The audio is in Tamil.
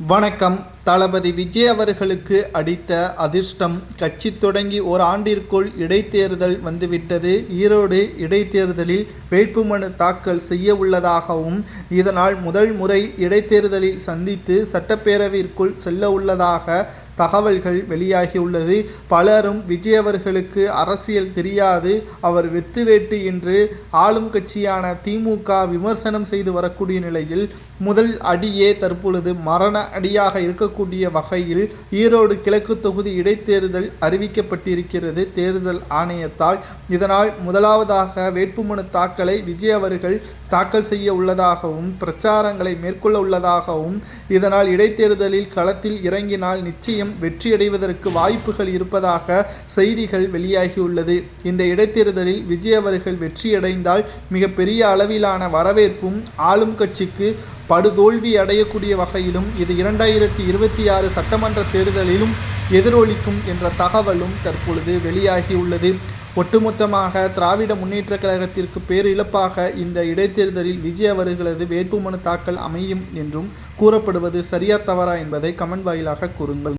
வணக்கம். தளபதி விஜய் அவர்களுக்கு அடித்த அதிர்ஷ்டம் கட்சி தொடங்கி ஒரு ஆண்டிற்குள் இடைத்தேர்தல் வந்துவிட்டது. ஈரோடு இடைத்தேர்தலில் வேட்புமனு தாக்கல் செய்ய உள்ளதாகவும் இதனால் முதல் முறை இடைத்தேர்தலில் சந்தித்து சட்டப்பேரவைக்குள் செல்ல உள்ளதாக தகவல்கள் வெளியாகியுள்ளது. பலரும் விஜய் அவர்களுக்கு அரசியல் தெரியாது அவர் வெத்து வேட்டு என்று ஆளும் கட்சியான திமுக விமர்சனம் செய்து வரக்கூடிய நிலையில் முதல் அடியே தற்பொழுது மரண அடியாக இருக்கக்கூடிய வகையில் ஈரோடு கிழக்கு தொகுதி இடைத்தேர்தல் அறிவிக்கப்பட்டிருக்கிறது. தேர்தல் ஆணையத்தால் இதனால் முதலாவதாக வேட்புமனு தாக்கலை விஜய் அவர்கள் தாக்கல் செய்ய உள்ளதாகவும் பிரச்சாரங்களை மேற்கொள்ள உள்ளதாகவும் இதனால் இடைத்தேர்தலில் களத்தில் இறங்கினால் நிச்சயம் வெற்றியடைவதற்கு வாய்ப்புகள் இருப்பதாக செய்திகள் வெளியாகியுள்ளது. இந்த இடைத்தேர்தலில் விஜய் அவர்கள் வெற்றியடைந்தால் மிகப்பெரிய அளவிலான வரவேற்பும் ஆளும் கட்சிக்கு படுதோல்வி அடையக்கூடிய வகையிலும் இது இரண்டாயிரத்தி இருபத்தி ஆறு சட்டமன்ற தேர்தலிலும் எதிரொலிக்கும் என்ற தகவலும் தற்பொழுது வெளியாகியுள்ளது ஒட்டுமொத்தமாக திராவிட முன்னேற்ற கழகத்திற்கு பேரிழப்பாக இந்த இடைத்தேர்தலில் விஜய் அவர்களது வேட்புமனு தாக்கல் அமையும் என்றும் கூறப்படுவது சரியா தவறா என்பதை கமெண்ட் வாயிலாக கூறுங்கள்.